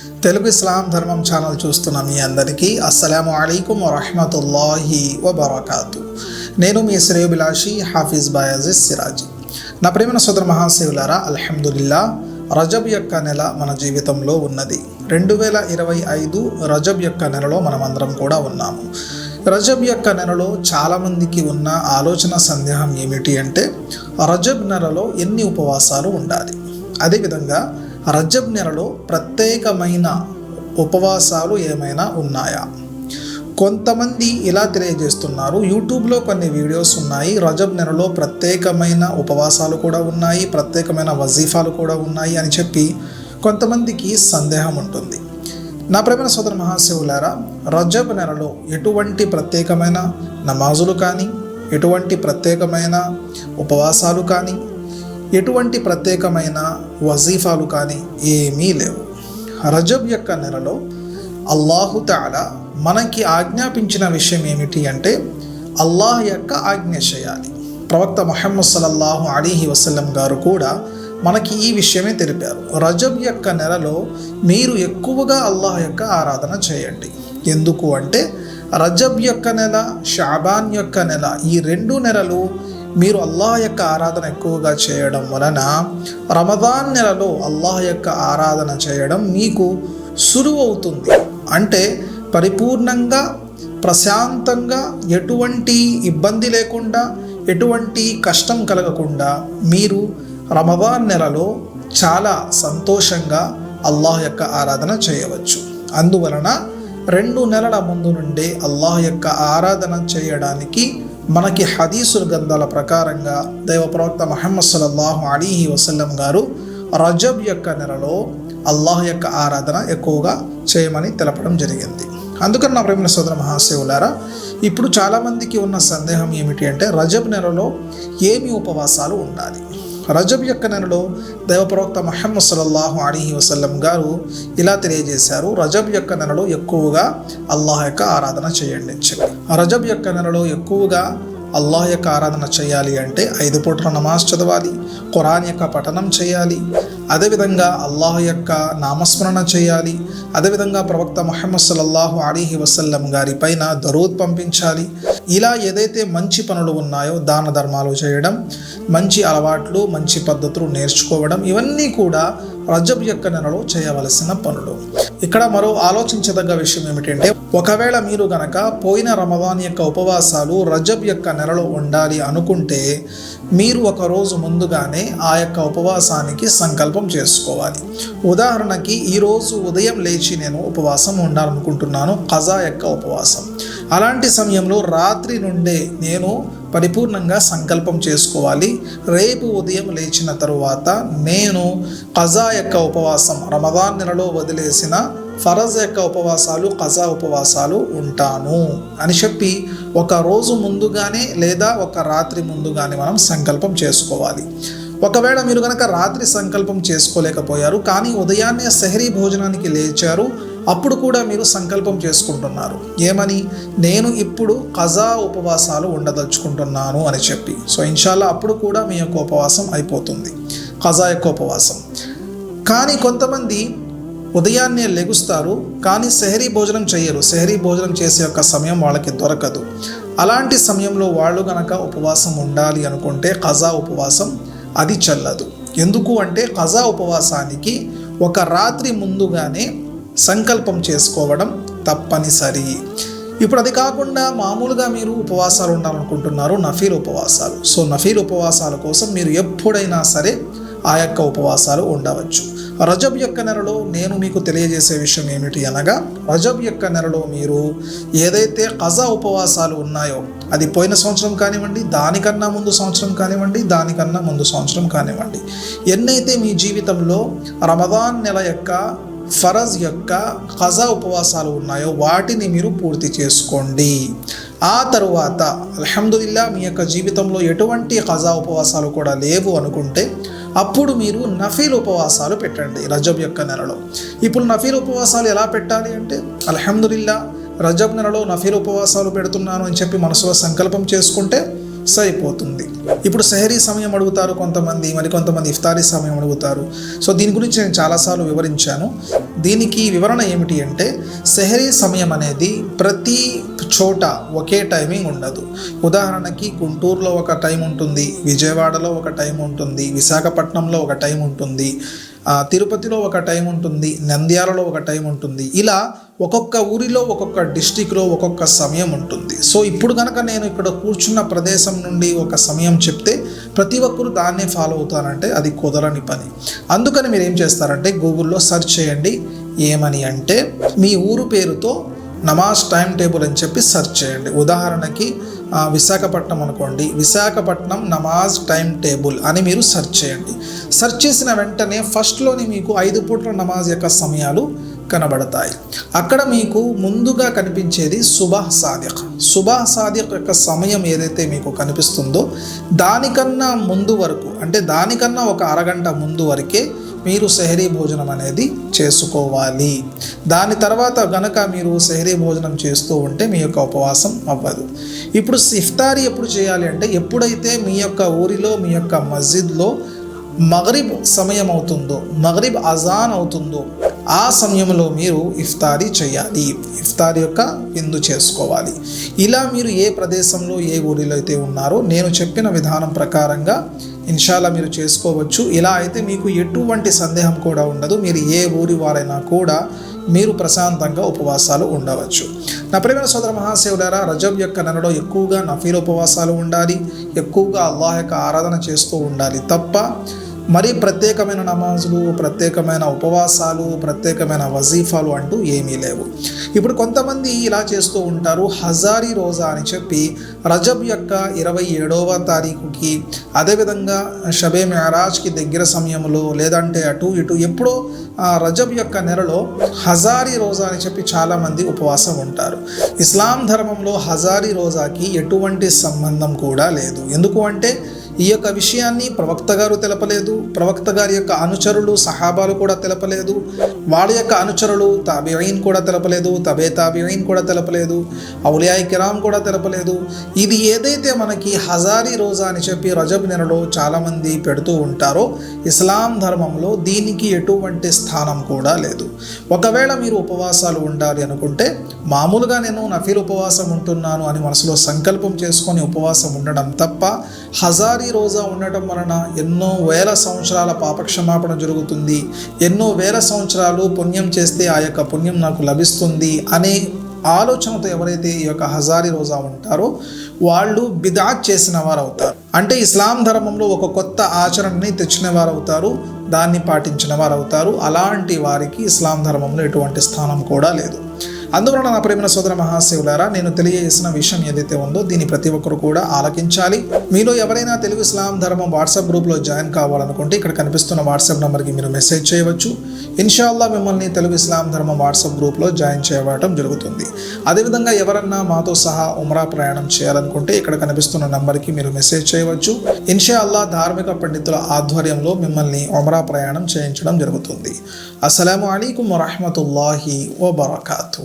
తెలుగు ఇస్లాం ధర్మం ఛానల్ చూస్తున్న మీ అందరికీ అస్సలాము అలైకుం వరహమతుల్లాహి వబర్కాతు. నేను మీ శ్రేయభిలాషి హాఫీజ్ బయాజిస్ సిరాజీ. నా ప్రేమ సోదర మహాశివులారా అల్హమ్దుల్లా రజబ్ యొక్క నెల మన జీవితంలో ఉన్నది. రెండు వేల ఇరవై ఐదు రజబ్ యొక్క నెలలో మనమందరం కూడా ఉన్నాము. రజబ్ యొక్క నెలలో చాలామందికి ఉన్న ఆలోచన సందేహం ఏమిటి అంటే రజబ్ నెలలో ఎన్ని ఉపవాసాలు ఉండాలి? అదేవిధంగా రజబ్ నెలలో ప్రత్యేకమైన ఉపవాసాలు ఏమైనా ఉన్నాయా? కొంతమంది ఇలా తెలియజేస్తున్నారు. యూట్యూబ్లో కొన్ని వీడియోస్ ఉన్నాయి. రజబ్ నెలలో ప్రత్యేకమైన ఉపవాసాలు కూడా ఉన్నాయి. ప్రత్యేకమైన వజీఫాలు కూడా ఉన్నాయి అని చెప్పి కొంతమందికి సందేహం ఉంటుంది. నా ప్రేమ సోదర మహాశివులారా రజబ్ నెలలో ఎటువంటి ప్రత్యేకమైన నమాజులు కానీ ఎటువంటి ప్రత్యేకమైన ఉపవాసాలు కానీ ఎటువంటి ప్రత్యేకమైన వజీఫాలు కానీ ఏమీ లేవు. రజబ్ యొక్క నెలలో అల్లాహుతాలా మనకి ఆజ్ఞాపించిన విషయం ఏమిటి అంటే అల్లాహ్ యొక్క ఆజ్ఞ చేయాలి. ప్రవక్త మొహమ్మద్ సలల్లాహు అలీహి వసల్లం గారు కూడా మనకి ఈ విషయమే తెలిపారు. రజబ్ యొక్క నెలలో మీరు ఎక్కువగా అల్లాహ్ యొక్క ఆరాధన చేయండి. ఎందుకు అంటే రజబ్ యొక్క నెల షాబాన్ యొక్క నెల ఈ రెండు నెలలు మీరు అల్లాహ్ యొక్క ఆరాధన ఎక్కువగా చేయడం వలన రమదాన్ నెలలో అల్లాహ్ యొక్క ఆరాధన చేయడం మీకు సులువు అవుతుంది. అంటే పరిపూర్ణంగా ప్రశాంతంగా ఎటువంటి ఇబ్బంది లేకుండా ఎటువంటి కష్టం కలగకుండా మీరు రమదాన్ నెలలో చాలా సంతోషంగా అల్లాహ్ యొక్క ఆరాధన చేయవచ్చు. అందువలన రెండు నెలల ముందు నుండే అల్లాహ్ యొక్క ఆరాధన చేయడానికి మనకి హదీసుల గ్రంథాల ప్రకారంగా దైవ ప్రవక్త మహమ్మద్ సల్లల్లాహు అలీహి వసల్లం గారు రజబ్ యొక్క నెలలో అల్లాహ్ యొక్క ఆరాధన ఎక్కువగా చేయమని తెలపడం జరిగింది. అందుకని నా ప్రేమ సోదర మహాశివులారా ఇప్పుడు చాలామందికి ఉన్న సందేహం ఏమిటి అంటే రజబ్ నెలలో ఏమి ఉపవాసాలు ఉండాలి? రజబ్ యొక్క నెలలో దైవప్రవక్త మహమ్మద్ సల్లల్లాహు అలీహి వసల్లం గారు ఇలా తెలియజేశారు రజబ్ యొక్క నెలలో ఎక్కువగా అల్లాహ్ యొక్క ఆరాధన చేయండి చెప్పి. రజబ్ యొక్క నెలలో ఎక్కువగా అల్లాహ్ యొక్క ఆరాధన చేయాలి అంటే ఐదు పూటల నమాజ్ చదవాలి ఖురాన్ యొక్క పఠనం చేయాలి అదేవిధంగా అల్లాహ్ యొక్క నామస్మరణ చేయాలి అదేవిధంగా ప్రవక్త మహమ్మద్ సల్లల్లాహు అలీహి వసల్లం గారి పైన దరూద్ పంపించాలి ఇలా ఏదైతే మంచి పనులు ఉన్నాయో దాన ధర్మాలు చేయడం మంచి అలవాట్లు మంచి పద్ధతులు నేర్చుకోవడం ఇవన్నీ కూడా రజబ్ యొక్క నెలలో చేయవలసిన పనులు. ఇక్కడ మరో ఆలోచించదగ్గ విషయం ఏమిటంటే ఒకవేళ మీరు గనక పోయిన రమదాన్ యొక్క ఉపవాసాలు రజబ్ యొక్క నెలలో ఉండాలి అనుకుంటే మీరు ఒక రోజు ముందుగానే ఆ యొక్క ఉపవాసానికి సంకల్పం చేసుకోవాలి. ఉదాహరణకి ఈరోజు ఉదయం లేచి నేను ఉపవాసం ఉండాలనుకుంటున్నాను ఖజా యొక్క ఉపవాసం. అలాంటి సమయంలో రాత్రి నుండే నేను పరిపూర్ణంగా సంకల్పం చేసుకోవాలి. రేపు ఉదయం లేచిన తరువాత నేను ఖజా యొక్క ఉపవాసం రమదాన్ నెలలో వదిలేసిన ఫరజ్ యొక్క ఉపవాసాలు ఖజా ఉపవాసాలు ఉంటాను అని చెప్పి ఒక రోజు ముందుగానే లేదా ఒక రాత్రి ముందుగానే మనం సంకల్పం చేసుకోవాలి. ఒకవేళ మీరు కనుక రాత్రి సంకల్పం చేసుకోలేకపోయారు కానీ ఉదయాన్నే సెహరీ భోజనానికి లేచారు అప్పుడు కూడా మీరు సంకల్పం చేసుకుంటున్నారు. ఏమని? నేను ఇప్పుడు ఖజా ఉపవాసాలు ఉండదలుచుకుంటున్నాను అని చెప్పి. సో ఇన్షాల్లా అప్పుడు కూడా మీ యొక్క ఉపవాసం అయిపోతుంది. ఖజా యొక్క ఉపవాసం. కానీ కొంతమంది ఉదయాన్నే లెగుస్తారు కానీ సెహరీ భోజనం చేయరు. సెహరీ భోజనం చేసే యొక్క సమయం వాళ్ళకి దొరకదు. అలాంటి సమయంలో వాళ్ళు గనక ఉపవాసం ఉండాలి అనుకుంటే ఖజా ఉపవాసం అది చల్లదు. ఎందుకు అంటే ఖజా ఉపవాసానికి ఒక రాత్రి ముందుగానే సంకల్పం చేసుకోవడం తప్పనిసరి. ఇప్పుడు అది కాకుండా మామూలుగా మీరు ఉపవాసాలు ఉండాలనుకుంటున్నారు నఫీల్ ఉపవాసాలు. సో నఫీల్ ఉపవాసాల కోసం మీరు ఎప్పుడైనా సరే ఆ యొక్క ఉపవాసాలు ఉండవచ్చు. రజబ్ యొక్క నెలలో నేను మీకు తెలియజేసే విషయం ఏమిటి అనగా రజబ్ యొక్క నెలలో మీరు ఏదైతే ఖజా ఉపవాసాలు ఉన్నాయో అది పోయిన సంవత్సరం కానివ్వండి దానికన్నా ముందు సంవత్సరం కానివ్వండి దానికన్నా ముందు సంవత్సరం కానివ్వండి ఎన్నైతే మీ జీవితంలో రమదాన్ నెల యొక్క ఫరజ్ యొక్క ఖజా ఉపవాసాలు ఉన్నాయో వాటిని మీరు పూర్తి చేసుకోండి. ఆ తరువాత అల్హమ్దుల్లా మీ యొక్క జీవితంలో ఎటువంటి ఖజా ఉపవాసాలు కూడా లేవు అనుకుంటే అప్పుడు మీరు నఫీల్ ఉపవాసాలు పెట్టండి రజబ్ యొక్క నెలలో. ఇప్పుడు నఫీల్ ఉపవాసాలు ఎలా పెట్టాలి అంటే అల్హమ్దుల్లా రజబ్ నెలలో నఫీల్ ఉపవాసాలు పెడుతున్నాను అని చెప్పి మనసులో సంకల్పం చేసుకుంటే సరిపోతుంది. ఇప్పుడు సెహరీ సమయం అడుగుతారు కొంతమంది మరి కొంతమంది ఇఫ్తారీ సమయం అడుగుతారు. సో దీని గురించి నేను చాలాసార్లు వివరించాను. దీనికి వివరణ ఏమిటి అంటే సెహరీ సమయం అనేది ప్రతి చోట ఒకే టైమింగ్ ఉండదు. ఉదాహరణకి గుంటూరులో ఒక టైం ఉంటుంది విజయవాడలో ఒక టైం ఉంటుంది విశాఖపట్నంలో ఒక టైం ఉంటుంది తిరుపతిలో ఒక టైం ఉంటుంది నంద్యాలలో ఒక టైం ఉంటుంది. ఇలా ఒక్కొక్క ఊరిలో ఒక్కొక్క డిస్టిక్లో ఒక్కొక్క సమయం ఉంటుంది. సో ఇప్పుడు కనుక నేను ఇక్కడ కూర్చున్న ప్రదేశం నుండి ఒక సమయం చెప్తే ప్రతి ఒక్కరు దాన్నే ఫాలో అవుతారంటే అది కుదరని పని. అందుకని మీరు ఏం చేస్తారంటే గూగుల్లో సెర్చ్ చేయండి ఏమని అంటే మీ ఊరు పేరుతో నమాజ్ టైం టేబుల్ అని చెప్పి సెర్చ్ చేయండి. ఉదాహరణకి విశాఖపట్నం అనుకోండి. విశాఖపట్నం నమాజ్ టైం టేబుల్ అని మీరు సెర్చ్ చేయండి. సెర్చ్ చేసిన వెంటనే ఫస్ట్లోని మీకు ఐదు పూట్ల నమాజ్ యొక్క సమయాలు కనబడతాయి. అక్కడ మీకు ముందుగా కనిపించేది సుబాహ్ సాదిక్. సుబాహ్ సాదిక్ యొక్క సమయం ఏదైతే మీకు కనిపిస్తుందో దానికన్నా ముందు వరకు అంటే దానికన్నా ఒక అరగంట ముందు వరకే మీరు సెహరీ భోజనం అనేది చేసుకోవాలి. దాని తర్వాత గనక మీరు సెహరీ భోజనం చేస్తూ ఉంటే మీ యొక్క ఉపవాసం అవ్వదు. ఇప్పుడు ఇఫ్తారీ ఎప్పుడు చేయాలి అంటే ఎప్పుడైతే మీ యొక్క ఊరిలో మీ యొక్క మస్జిద్లో మగరిబ్ సమయం అవుతుందో మగరిబ్ అజాన్ అవుతుందో ఆ సమయంలో మీరు ఇఫ్తారీ చేయాలి. ఇఫ్తారీ యొక్క విందు చేసుకోవాలి. ఇలా మీరు ఏ ప్రదేశంలో ఏ ఊరిలో అయితే ఉన్నారో నేను చెప్పిన విధానం ప్రకారంగా ఇన్షాల్లా మీరు చేసుకోవచ్చు. ఇలా అయితే మీకు ఎటువంటి సందేహం కూడా ఉండదు. మీరు ఏ ఊరి వారైనా కూడా మీరు ప్రశాంతంగా ఉపవాసాలు ఉండవచ్చు. నా ప్రేమ సోదర మహాశివులారా రజబ్ యొక్క నెలలో ఎక్కువగా నఫీల్ ఉపవాసాలు ఉండాలి. ఎక్కువగా అల్లాహ్ యొక్క ఆరాధన చేస్తూ ఉండాలి తప్ప మరి ప్రత్యేకమైన నమాజులు ప్రత్యేకమైన ఉపవాసాలు ప్రత్యేకమైన వజీఫాలు అంటూ ఏమీ లేవు. ఇప్పుడు కొంతమంది ఇలా చేస్తూ ఉంటారు. హజారీ రోజా అని చెప్పి రజబ్ యొక్క ఇరవై ఏడవ తారీఖుకి అదేవిధంగా షబే మెహరాజ్కి దగ్గర సమయంలో లేదంటే అటు ఇటు ఎప్పుడో రజబ్ యొక్క నెలలో హజారీ రోజా అని చెప్పి చాలామంది ఉపవాసం ఉంటారు. ఇస్లాం ధర్మంలో హజారీ రోజాకి ఎటువంటి సంబంధం కూడా లేదు. ఎందుకు అంటే ఈ యొక్క విషయాన్ని ప్రవక్త గారు తెలపలేదు. ప్రవక్త గారి యొక్క అనుచరులు సహాబాలు కూడా తెలపలేదు. వాళ్ళ యొక్క అనుచరులు తాబిఐన్ కూడా తెలపలేదు. తబే తాబిఐన్ కూడా తెలపలేదు. ఔలియాయి కిరామ్ కూడా తెలపలేదు. ఇది ఏదైతే మనకి హజారీ రోజా అని చెప్పి రజబ్ నెలలో చాలామంది పెడుతూ ఉంటారో ఇస్లాం ధర్మంలో దీనికి ఎటువంటి స్థానం కూడా లేదు. ఒకవేళ మీరు ఉపవాసాలు ఉండాలి అనుకుంటే మామూలుగా నేను నఫీల్ ఉపవాసం ఉంటున్నాను అని మనసులో సంకల్పం చేసుకొని ఉపవాసం ఉండడం తప్ప హజారీ రోజా ఉండటం వలన ఎన్నో వేల సంవత్సరాల పాపక్షమాపణ జరుగుతుంది. ఎన్నో వేల సంవత్సరాలు పుణ్యం చేస్తే ఆ యొక్క పుణ్యం నాకు లభిస్తుంది అనే ఆలోచనతో ఎవరైతే ఈ యొక్క హజారీ రోజా ఉంటారో వాళ్ళు బిదాత్ చేసిన వారు అవుతారు అంటే ఇస్లాం ధర్మంలో ఒక కొత్త ఆచరణని తెచ్చిన వారు అవుతారు దాన్ని పాటించిన వారు అవుతారు అలాంటి వారికి ఇస్లాం ధర్మంలో ఎటువంటి స్థానం కూడా లేదు. అందువలన నా ప్రేమ సోదర మహాశివులారా నేను తెలియజేసిన విషయం ఏదైతే ఉందో దీన్ని ప్రతి ఒక్కరు కూడా ఆలకించాలి. మీలో ఎవరైనా తెలుగు ఇస్లాం ధర్మం వాట్సాప్ గ్రూప్లో జాయిన్ కావాలనుకుంటే ఇక్కడ కనిపిస్తున్న వాట్సాప్ నెంబర్కి మీరు మెసేజ్ చేయవచ్చు. ఇన్షాల్లా మిమ్మల్ని తెలుగు ఇస్లాం ధర్మం వాట్సాప్ గ్రూప్లో జాయిన్ చేయవటం జరుగుతుంది. అదేవిధంగా ఎవరన్నా మాతో సహా ఉమరా ప్రయాణం చేయాలనుకుంటే ఇక్కడ కనిపిస్తున్న నంబర్కి మీరు మెసేజ్ చేయవచ్చు. ఇన్షాల్లా ధార్మిక పండితుల ఆధ్వర్యంలో మిమ్మల్ని ఉమరా ప్రయాణం చేయించడం జరుగుతుంది. అస్సలం అయికం వరహమతుల్లాహి వబర్కాతూ.